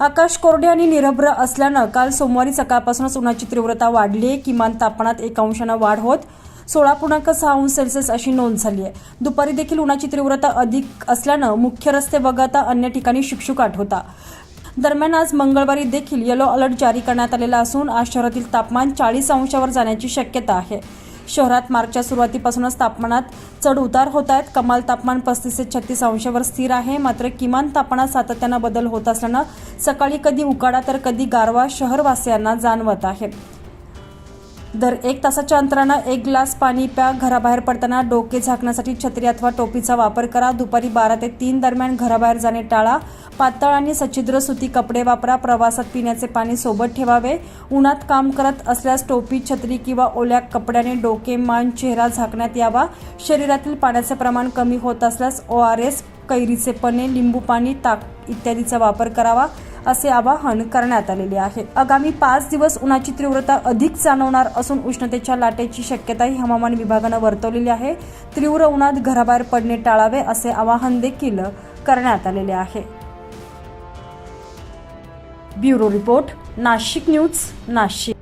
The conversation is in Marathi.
आकाश कोरडे आणि निरभ्र असल्यानं काल सोमवारी सकाळपासूनच उन्हाची तीव्रता वाढली आहे. किमान तापमानात एक अंशानं वाढ होत सोळा पूर्णांक सहा अंश सेल्सिअस अशी नोंद झाली आहे. दुपारी देखील उन्हाची तीव्रता अधिक असल्यानं मुख्य रस्ते वगळता अन्य ठिकाणी शुकशुकाट होता. दरम्यान आज मंगळवारी देखील येलो अलर्ट जारी करण्यात आलेला असून आज शहरातील तापमान चाळीस अंशावर जाण्याची शक्यता आहे. शहरात मार्चच्या सुरुवातीपासूनच तापमानात चढ उतार होत आहेत. कमाल तापमान पस्तीस ते छत्तीस अंशावर स्थिर आहे. मात्र किमान तापमानात सातत्यानं बदल होत असल्यानं सकाळी कधी उकाडा तर कधी गारवा शहरवासियांना जाणवत आहे. दर एक तासाच्या अंतरानं एक ग्लास पाणी प्या घराबाहेर पडताना डोके झाकण्यासाठी छत्री अथवा टोपीचा वापर करा. दुपारी बारा ते तीन दरम्यान घराबाहेर जाणे टाळा. पातळ आणि सच्छिद्र सुती कपडे वापरा. प्रवासात पिण्याचे पाणी सोबत ठेवावे. उन्हात काम करत असल्यास टोपी छत्री किंवा ओल्या कपड्याने डोके मान चेहरा झाकण्यात यावा. शरीरातील पाण्याचे प्रमाण कमी होत असल्यास ओ आर एस कैरीचे पने लिंबू पाणी ताक इत्यादीचा वापर करावा. असे आवाहन करण्यात आलेले आहे. आगामी पाच दिवस उन्हाची तीव्रता अधिक जाणवणार असून उष्णतेच्या लाटेची शक्यताही हवामान विभागानं वर्तवलेली आहे. तीव्र उन्हात घराबाहेर पडणे टाळावे असे आवाहन देखील करण्यात आलेले आहे. Bureau report Nashik news Nashik.